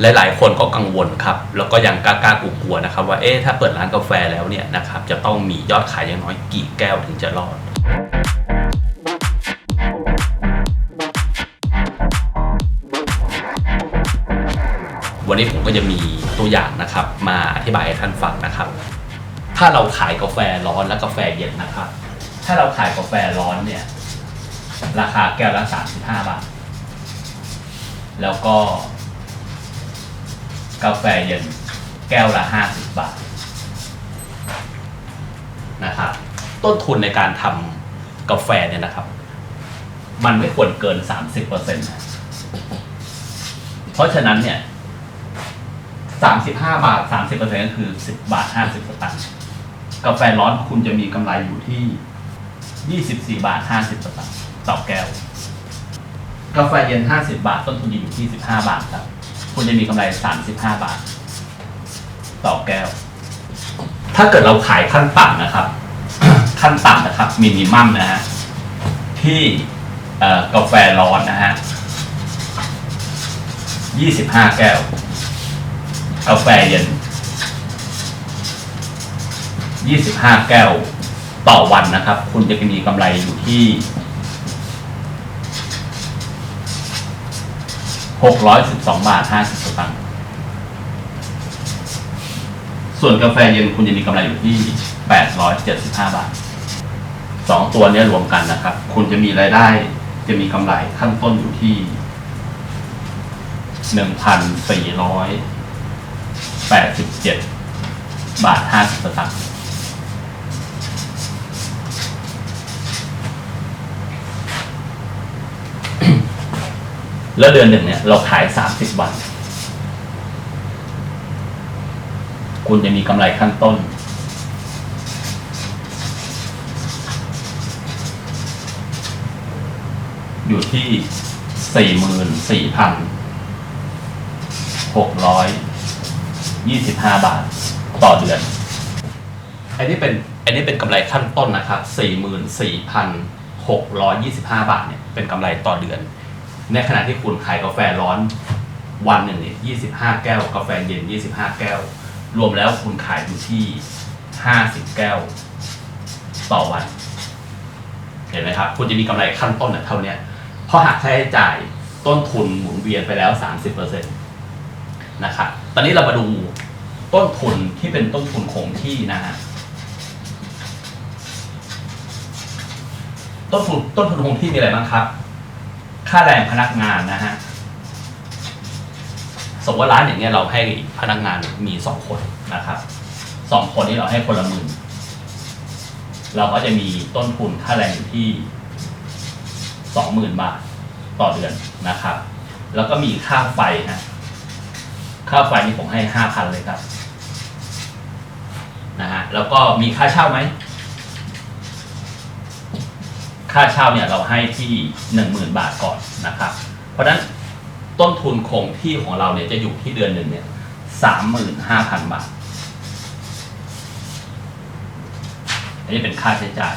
หลายๆ คนก็กังวลครับ แล้วก็ยังกล้ากลัวๆนะครับ ว่าเอ๊ะถ้าเปิดร้านกาแฟแล้วเนี่ยนะครับจะต้องมียอดขายอย่างน้อยกี่แก้วถึงจะรอดวันนี้ผมก็จะมีตัวอย่างนะครับ มาอธิบายให้ท่านฟังนะครับ ถ้าเราขายกาแฟร้อนและกาแฟเย็นนะครับ ถ้าเราขายกาแฟร้อนเนี่ย ราคาแก้วละ35 บาท แล้วก็ กาแฟเย็นแก้วละ 50 บาทนะครับต้นทุนในการทำกาแฟเนี่ยนะครับ มันไม่ควรเกิน 30%นะเพราะฉะนั้นเนี่ย 35 บาท 30%ก็คือ 10 บาท 50 สตางค์กาแฟร้อนคุณจะมีกำไรอยู่ที่ 24 บาท 50 สตางค์ต่อแก้ว กาแฟเย็น 50 บาท ต้นทุนอยู่ที่ 15 บาทครับ คุณจะมีกำไร 35 บาท ต่อแก้ว ถ้าเกิดเราขายขั้นต่ำนะครับ ขั้นต่ำนะครับมินิมัมนะฮะที่กาแฟร้อนนะฮะ 25 แก้ว กาแฟเย็น 25 แก้วต่อวันนะครับ คุณจะมีกำไรอยู่ที่ 612 บาท 50 สตางค์ ส่วนกาแฟเย็นคุณจะมีกำไรอยู่ที่ 875 บาทสองตัวนี้รวมกันนะครับ คุณจะมีรายได้ จะมีกำไรขั้นต้นอยู่ที่ 1,487 บาท 50 สตางค์ แล้วเดือนหนึ่งเนี่ยเราขาย30วัน คุณจะมีกำไรขั้นต้น อยู่ที่สี่หมื่นสี่พันหกร้อยยี่สิบห้าบาทต่อเดือน อันนี้เป็นอันนี้เป็นกำไรขั้นต้นนะครับสี่หมื่นสี่พันหกร้อยยี่สิบห้าบาทเนี่ยเป็นกำไรต่อเดือน ในขณะที่คุณขายกาแฟร้อนวันหนึ่งเนี่ยยี่สิบห้าแก้ว กาแฟเย็นยี่สิบห้าแก้ว รวมแล้วคุณขายอยู่ที่ห้าสิบแก้ว ต่อวัน เห็นไหมครับ คุณจะมีกำไรขั้นต้นเท่านี้เพราะหักค่าใช้จ่ายต้นทุนหมุนเวียนไปแล้วสามสิบเปอร์เซ็นตนะครับ ตอนนี้เรามาดูต้นทุนที่เป็นต้นทุนคงที่นะฮะต้นทุนต้นทุนคงที่มีอะไรบ้างครับ ค่าแรงพนักงานนะฮะสมมติว่าร้านอย่างเงี้ยเราให้พนักงานมีสองคนนะครับสองคนนี้เราให้คนละหมื่นเราก็จะมีต้นทุนค่าแรงอยู่ที่สองหมื่นบาทต่อเดือนนะครับ แล้วก็มีค่าไฟฮะค่าไฟนี่ผมให้ห้าพันเลยครับนะฮะแล้วก็มีค่าเช่าไหม ค่าเช่าเนี่ยเราให้ที่หนึ่งหมื่นบาทก่อนนะครับ เพราะฉะนั้นต้นทุนคงที่ของเราเนี่ยจะอยู่ที่เดือนหนึ่งเนี่ยสามหมื่นห้าพันบาท อันนี้เป็นค่าใช้จ่าย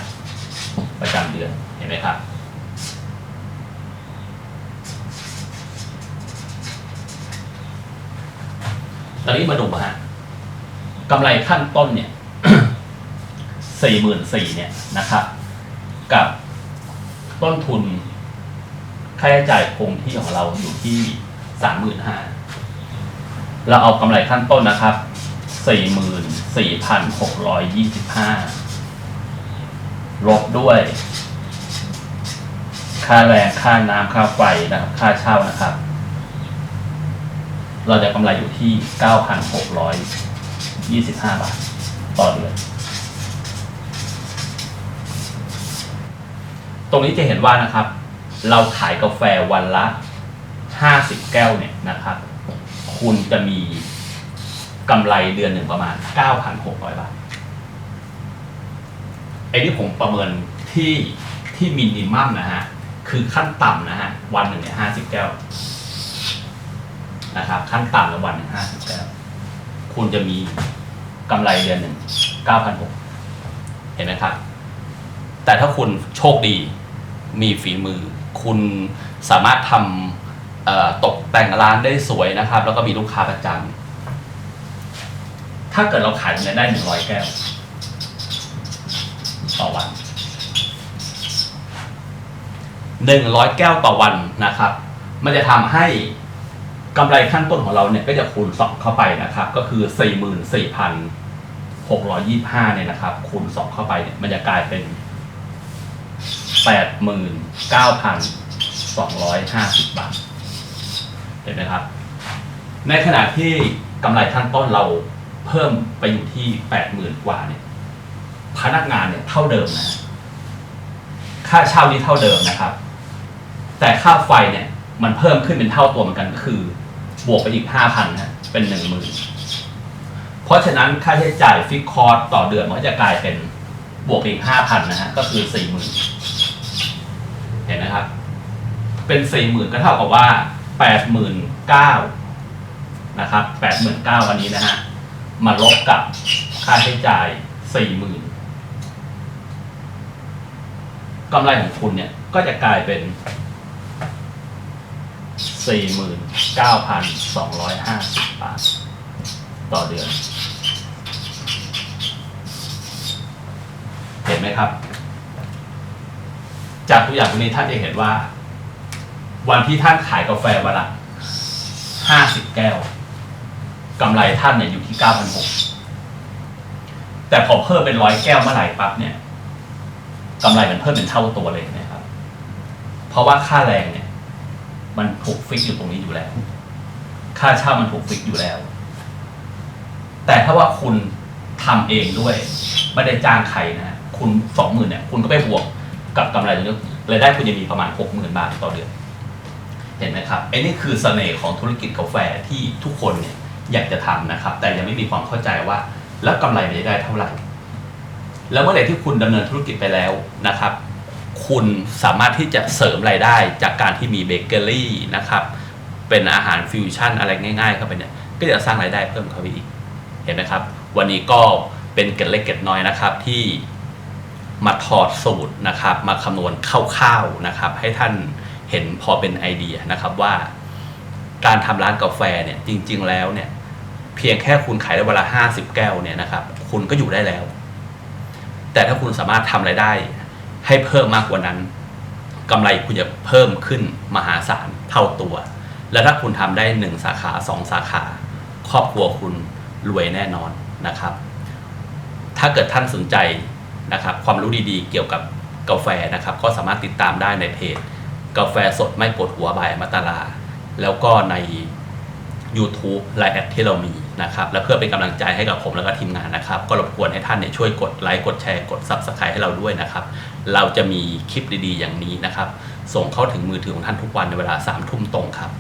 ประจำเดือนเห็นไหมครับ ตอนนี้มาดูฮะกำไรขั้นต้นเนี่ยสี่หมื่นสี่เนี่ยนะครับ กับ ต้นทุนค่าใช้จ่ายคงที่ของเราอยู่ที่สามหมื่นห้าเราเอากำไรขั้นต้นนะครับสี่หมื่นสี่พันหกร้อยยี่สิบห้าลบด้วย ค่าแรงค่าน้ำค่าไฟนะครับ ค่าเช่านะครับ เราจะกำไรอยู่ที่เก้าพันหกร้อยยี่สิบห้าบาทต่อเดือน รงนี้จะเห็นว่านะครับ เราขายกาแฟวันละห้าสิบแก้วเนี่ยนะครับ คุณจะมีกำไรเดือนหนึ่งประมาณเก้าพันหกร้อยบาทไอ้นี่ผมประเมินที่ที่มินิมัมนะฮะ คือขั้นต่ำนะฮะ วันหนึ่งเนี่ยห้าสิบแก้วนะครับ ขั้นต่ำละวันหนึ่งห้าสิบแก้ว คุณจะมีกำไรเดือนหนึ่งเก้าพันหกเห็นไหมครับ แต่ถ้าคุณโชคดี มีฝีมือ คุณสามารถทเอ่อตกแต่งร้านได้สวยนะครับ แล้วก็มีลูกค้าประจำถ้าเกิดเราขายเนี่ยได้หนึ่งร้อยแก้ว ต่อวันหนึ่งร้อยแก้วต่อวันนะครับ มันจะทำให้กำไรขั้นต้นของเราเนี่ยก็จะคูณสองเข้าไปนะครับ ก็คือสี่หมื่นสี่พันหกร้อยี่ห้าเนี่ยนะครับ คูณสองเข้าไปเนี่ยมันจะกลายเป็น แปดหมื่นเก้าพันสองร้อยห้าสิบบาท เห็นไหมครับ ในขณะที่กำไรขั้นต้นเราเพิ่มไปอยู่ที่แปดหมื่นกว่าเนี่ย พนักงานเนี่ยเท่าเดิมนะ ค่าเช่านี้เท่าเดิมนะครับ แต่ค่าไฟเนี่ยมันเพิ่มขึ้นเป็นเท่าตัวเหมือนกันก็คือ บวกไปอีกห้าพันนะเป็นหนึ่งหมื่นเพราะฉะนั้นค่าใช้จ่ายฟิกคอร์สต่อเดือนมันก็จะกลายเป็นบวกอีกห้าพันนะฮะ ก็คือสี่หมื่น เห็นนะครับ เป็นสี่หมื่นก็เท่ากับว่าแปดหมื่นเก้านะครับแปดหมื่นเก้าวันนี้นะฮะ มาลบกับค่าใช้จ่ายสี่หมื่นกำไรของคุณเนี่ยก็จะกลายเป็นสี่หมื่นเก้าพันสองร้อยห้าสิบบาทต่อเดือน เห็นไหมครับ จากตัวอย่างตรงนี้ท่านจะเห็นว่า วันที่ท่านขายกาแฟวันละห้าสิบแก้วกำไรท่านเนี่ยอยู่ที่เก้าพันหกแต่พอเพิ่มเป็นร้อยแก้วเมื่อไหร่ปั๊บเนี่ยกำไรมันเพิ่มเป็นเท่าตัวเลยนะครับ เพราะว่าค่าแรงเนี่ย มันถูกฟิกอยู่ตรงนี้อยู่แล้ว ค่าเช่ามันถูกฟิกอยู่แล้ว แต่ถ้าว่าคุณทำเองด้วย ไม่ได้จ้างใครนะ คุณสองหมื่นเนี่ย คุณก็ไปบวก กับกำไรตรงนี้รายได้คุณจะมีประมาณหกหมื่นบาทต่อเดือน เห็นไหมครับไอ้นี่คือเสน่ห์ของธุรกิจกาแฟที่ทุกคนเนี่ยอยากจะทำนะครับ แต่ยังไม่มีความเข้าใจว่า แล้วกำไรมันจะได้เท่าไหร่ แล้วเมื่อไหร่ที่คุณดำเนินธุรกิจไปแล้วนะครับ คุณสามารถที่จะเสริมรายได้จากการที่มีเบเกอรี่นะครับ เป็นอาหารฟิวชั่นอะไรง่ายๆเข้าไปเนี่ย ก็จะสร้างรายได้เพิ่มเข้าไปอีก เห็นไหมครับ วันนี้ก็เป็นเกร็ดเล็กเกร็ดน้อยนะครับที่ มาถอดสูตรนะครับ มาคำนวณคร่าวๆนะครับ ให้ท่านเห็นพอเป็นไอเดียนะครับว่า การทำร้านกาแฟเนี่ยจริง ๆ แล้วเนี่ยเพียงแค่คุณขายได้เวลาห้าสิบแก้วเนี่ยนะครับ คุณก็อยู่ได้แล้ว แต่ถ้าคุณสามารถทำรายได้ ให้เพิ่มมากกว่านั้นกำไรคุณจะเพิ่มขึ้นมหาศาลเท่าตัว แล้วถ้าคุณทำได้หนึ่งสาขาสองสาขา ครอบครัวคุณรวยแน่นอนนะครับ ถ้าเกิดท่านสนใจ นะครับความรู้ดีๆ เกี่ยวกับกาแฟนะครับก็สามารถติดตามได้ในเพจ กาแฟสดไม่ปวดหัวบายมัตาลา แล้วก็ใน YouTube ไลน์แอดที่เรามีนะครับและเพื่อเป็นกำลังใจให้กับผมแล้วก็ทีมงานนะครับ ก็รบกวนให้ท่านเนี่ยช่วยกดไลค์กดแชร์กด Subscribe ให้เราด้วยนะครับ เราจะมีคลิปดีๆ อย่างนี้นะครับ ส่งเข้าถึงมือถือของท่านทุกวันในเวลา3ทุ่มตรงครับ